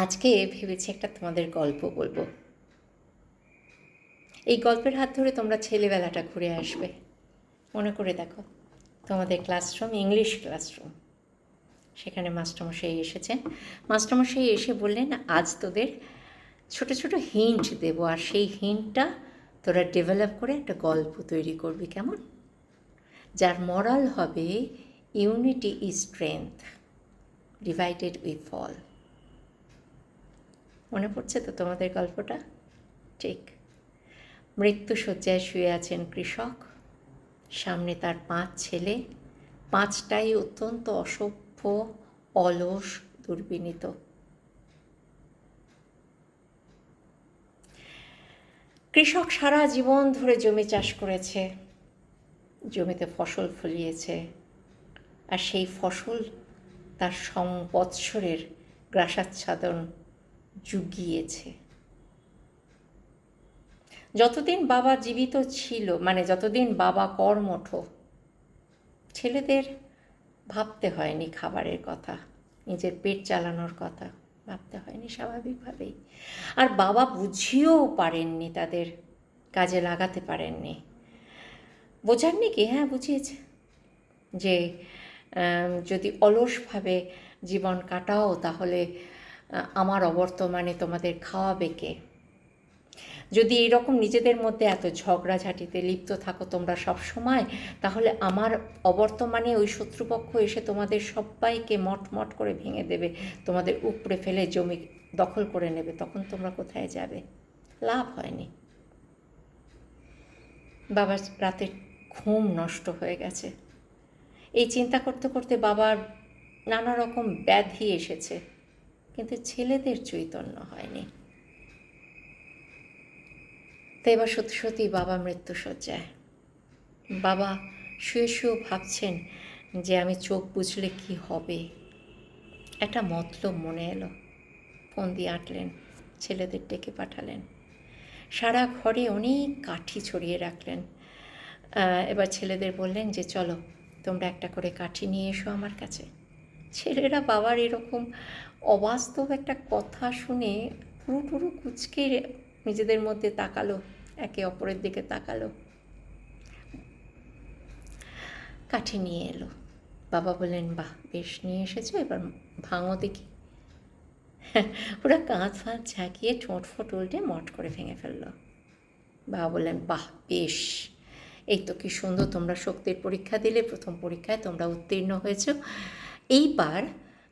আজকে ভেবেছি একটা তোমাদের গল্প বলব। এই গল্পের হাত ধরে তোমরা ছেলেবেলাটা ঘুরে আসবে। মনে করে দেখো, তোমাদের ক্লাসরুম ইংলিশ ক্লাসরুম। সেখানে মাস্টারমশাই এসেছেন। মাস্টারমশাই এসে বললেন, আজ তোদের ছোট ছোট হিন্ট দেবো, আর সেই হিন্টটা তোরা ডেভেলপ করে একটা গল্প তৈরি করবি কেমন? যার মরাল হবে unity is strength divided we fall মনে পড়ছে তো তোমাদের গল্পটা? ঠিক। মৃত্যু শয্যায় শুয়ে আছেন কৃষক। সামনে তার পাঁচ ছেলে। পাঁচটাই অত্যন্ত অসভ্য, অলস, দুর্বিনীত। কৃষক সারা জীবন ধরে জমি চাষ করেছে। জমিতে ফসল ফলিয়েছে। আর সেই ফসল তার সংবৎসরের গ্রাসাচ্ছাদন জুগিয়েছে। যতদিন বাবা জীবিত ছিল মানে যতদিন বাবা কর্মঠ, ছেলেদের ভাবতে হয়নি খাবারের কথা, নিজের পেট চালানোর কথা ভাবতে হয়নি স্বাভাবিকভাবেই। আর বাবা বুঝিয়েও পারেননি তাদের কাজে লাগাতে পারেননি। বোঝাননি কি? হ্যাঁ বুঝিয়েছে যে যদি অলসভাবে জীবন কাটাও তাহলে আমার অবর্তমানে তোমাদের খাওয়াবে কে? যদি এইরকম নিজেদের মধ্যে এত ঝগড়াঝাটিতে লিপ্ত থাকো তোমরা সব সময়, তাহলে আমার অবর্তমানে ওই শত্রুপক্ষ এসে তোমাদের সবাইকে মট মট করে ভেঙে দেবে, তোমাদের উপড়ে ফেলে জমি দখল করে নেবে, তখন তোমরা কোথায় যাবে? লাভ হয়নি। বাবার রাতে ঘুম নষ্ট হয়ে গেছে। এই চিন্তা করতে করতে বাবার নানা রকম ব্যাধি এসেছে। কিন্তু ছেলেদের চৈতন্য হয়নি। তো এবার সত্যি সত্যি বাবা মৃত্যুসজ্জায় বাবা শুয়ে শুয়েও ভাবছেন যে আমি চোখ বুঝলে কি হবে। একটা মতলব মনে এলো। ফোন দিয়ে আঁটলেন, ছেলেদের ডেকে পাঠালেন। সারা ঘরে অনেক কাঠি ছড়িয়ে রাখলেন। এবার ছেলেদের বললেন যে চলো, তোমরা একটা করে কাঠি নিয়ে এসো আমার কাছে। ছেলেরা বাবার এরকম অবাস্তব একটা কথা শুনে পুরো কুচকে নিজেদের মধ্যে তাকালো, একে অপরের দিকে তাকালো। কাঠি নিয়ে এলো। বাবা বললেন, বাহ, বেশ নিয়ে এসেছ, এবার ভাঙো দেখি। ওরা কাঁধ ফাঁধ ঝাঁকিয়ে ঠোঁট ফোঁট উল্টে মট করে ভেঙে ফেলল। বাবা বললেন, বাহ, বেশ। এই তো কি সুন্দর, তোমরা শক্তির পরীক্ষা দিলে, প্রথম পরীক্ষায় তোমরা উত্তীর্ণ হয়েছো। এইবার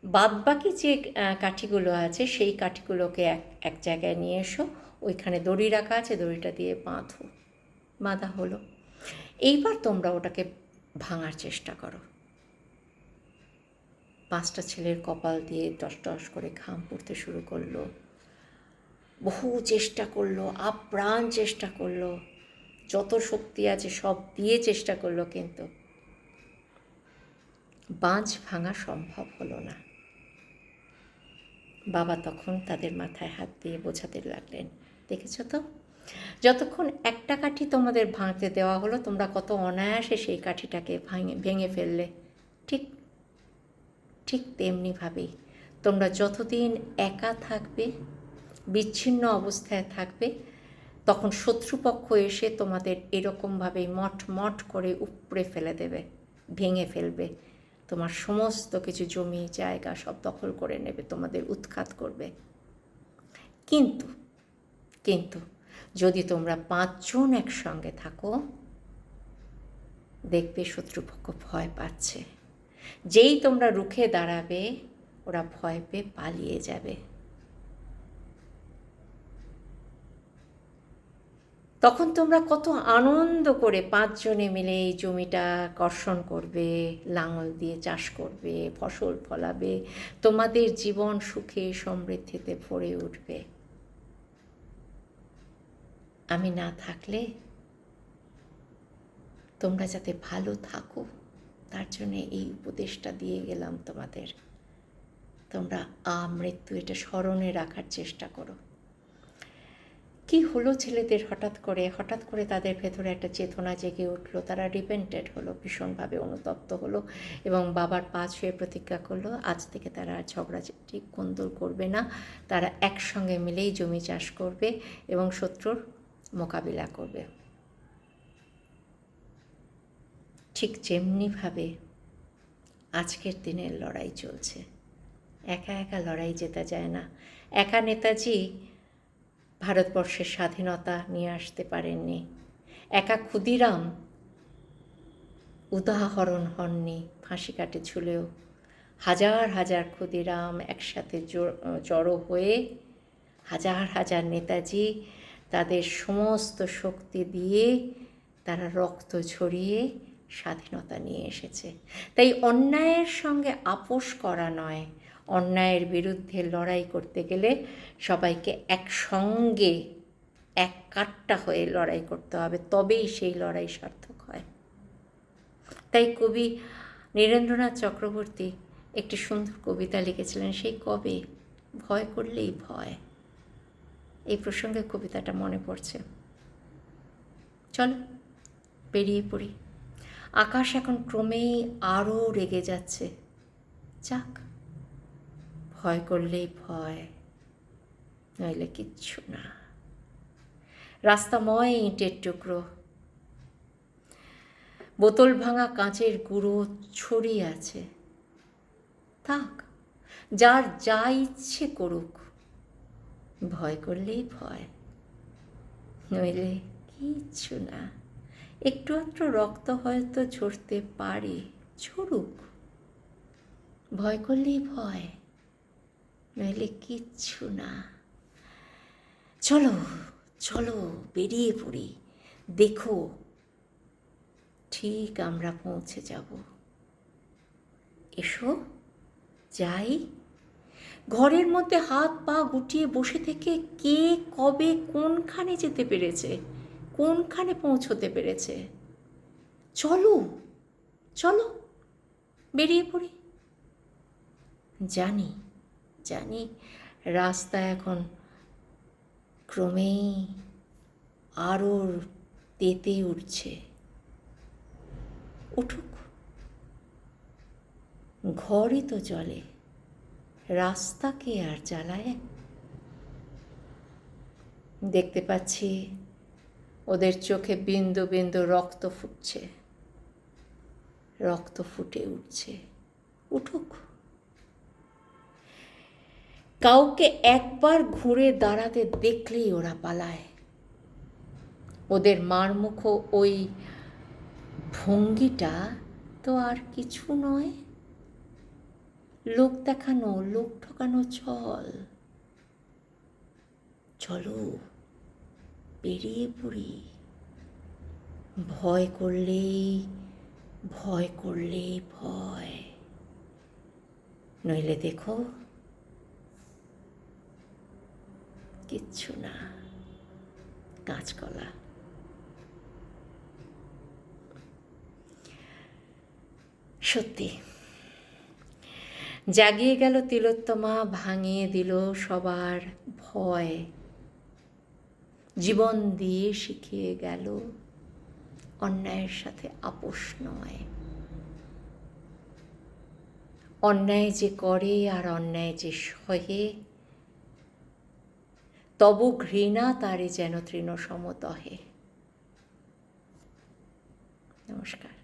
বাদবাকি যে কাঠিগুলো আছে, সেই কাঠিগুলোকে এক এক জায়গায় নিয়ে এসো। ওইখানে দড়ি রাখা আছে, দড়িটা দিয়ে বাঁধো। বাঁধা হলো। এইবার তোমরা ওটাকে ভাঙার চেষ্টা করো। পাঁচটা ছেলের কপাল দিয়ে টস টস করে ঘাম পড়তে শুরু করল। বহু চেষ্টা করল, আপ্রাণ চেষ্টা করল। যত শক্তি আছে সব দিয়ে চেষ্টা করল কিন্তু। বাঁচ ভাঙা সম্ভব হলো না। বাবা তখন তাদের মাথায় হাত দিয়ে বোঝাতে লাগলেন, দেখেছ তো? যতক্ষণ একটা কাঠি তোমাদের ভাঙতে দেওয়া হলো, তোমরা কত অনায়াসে সেই কাঠিটাকে ভাঙে, ভেঙে ফেললে। ঠিক ঠিক তেমনিভাবেই তোমরা যতদিন একা থাকবে, বিচ্ছিন্ন অবস্থায় থাকবে, তখন শত্রুপক্ষ এসে তোমাদের এরকমভাবে মঠ মঠ করে উপড়ে ফেলে দেবে, ভেঙে ফেলবে। তোমার সমস্ত কিছু জমি, জায়গা সব দখল করে নেবে, তোমাদের উৎখাত করবে। কিন্তু কিন্তু যদি তোমরা পাঁচজন একসঙ্গে থাকো, দেখবে শত্রুপক্ষ ভয় পাচ্ছে। যেই তোমরা রুখে দাঁড়াবে, ওরা ভয় পেয়ে পালিয়ে যাবে। তখন তোমরা কত আনন্দ করে পাঁচজনে মিলে এই জমিটা কর্ষণ করবে, লাঙল দিয়ে চাষ করবে, ফসল ফলাবে, তোমাদের জীবন সুখে সমৃদ্ধিতে ভরে উঠবে। আমি না থাকলে তোমরা যাতে ভালো থাকো, তার জন্য এই উপদেশটা দিয়ে গেলাম তোমাদের। তোমরা আমৃত্যু এটা স্মরণে রাখার চেষ্টা করো। কি হলো ছেলেদের হঠাৎ করে? হঠাৎ করে তাদের ভেতরে একটা চেতনা জেগে উঠল। তারা রিপেন্টেড হলো, ভীষণভাবে অনুতপ্ত হলো এবং বাবার পা ছুঁয়ে প্রতিজ্ঞা করল, আজ থেকে তারা আর ঝগড়াঝাটি কোন্দল করবে না। তারা একসঙ্গে মিলেই জমি চাষ করবে এবং শত্রুর মোকাবিলা করবে। ঠিক যেমনিভাবে আজকের দিনের লড়াই চলছে। একা একা লড়াই জেতা যায় না। একা নেতাজি ভারতবর্ষের স্বাধীনতা নিয়ে আসতে পারেননি। একা ক্ষুদিরাম উদাহরণ হননি ফাঁসি কাটে ঝুলেও। হাজার হাজার ক্ষুদিরাম একসাথে জড়ো হয়ে হাজার হাজার নেতাজি তাদের সমস্ত শক্তি দিয়ে তারা রক্ত ঝরিয়ে স্বাধীনতা নিয়ে এসেছে। তাই অন্যায়ের সঙ্গে আপোষ করা নয় অন্যায়ের বিরুদ্ধে লড়াই করতে গেলে সবাইকে একসঙ্গে এক কাট্টা হয়ে লড়াই করতে হবে, তবেই সেই লড়াই সার্থক হয়। তাই কবি নীরেন্দ্রনাথ চক্রবর্তী একটি সুন্দর কবিতা লিখেছিলেন, সেই কবে ভয় করলেই ভয়। এই প্রসঙ্গে কবিতাটা মনে পড়ছে। চলো, বেরিয়ে পড়ি। আকাশ এখন ক্রমেই আরও রেগে যাচ্ছে। যাক। ভয় করলেই ভয়, নইলে কিচ্ছু না। রাস্তাময় ইঁটের টুকরো। বোতল ভাঙা কাঁচের গুঁড়ো ছড়িয়ে আছে। থাক, যার যা ইচ্ছে করুক, ভয় করলেই ভয়, নইলে কিচ্ছু না। একটু একটু রক্ত হয়তো ঝরতে পারে, ঝরুক। ভয় করলেই ভয়। নইলে কিচ্ছু না। চলো চলো বেরিয়ে পড়ি। দেখো, ঠিক আমরা পৌঁছে যাব। এসো, যাই। ঘরের মধ্যে হাত পা গুটিয়ে বসে থেকে কে কবে কোনখানে যেতে পেরেছে, কোনখানে পৌঁছতে পেরেছে? চলো চলো, বেরিয়ে পড়ি। জানি জানি, রাস্তা এখন ক্রমেই আরও তেতে উঠছে। উঠুক। ঘরই তো জলে রাস্তাকে আর জ্বালায় দেখতে পাচ্ছি ওদের চোখে বিন্দু বিন্দু রক্ত ফুটছে। রক্ত ফুটে উঠছে। উঠুক। কাউকে একবার ঘুরে দাঁড়াতে দেখলেই ওরা পালায়। ওদের মারমুখ ওই ভঙ্গিটা তো আর কিছু নয়। লোক দেখানো, লোক ঠকানো চল। চলো, বেরিয়ে পড়ি। ভয় করলেই ভয় করলেই ভয়। নইলে দেখো কিচ্ছু না। কাঁচকলা। সত্যি। জাগিয়ে গেল তিলোত্তমা, ভাঙিয়ে দিল সবার ভয়। জীবন দিয়ে শিখিয়ে গেল অন্যায়ের সাথে আপোষ নয়। অন্যায় যে করে আর অন্যায় যে সহে তব ঘৃণা তারে যেন তৃণ সমতহে নমস্কার।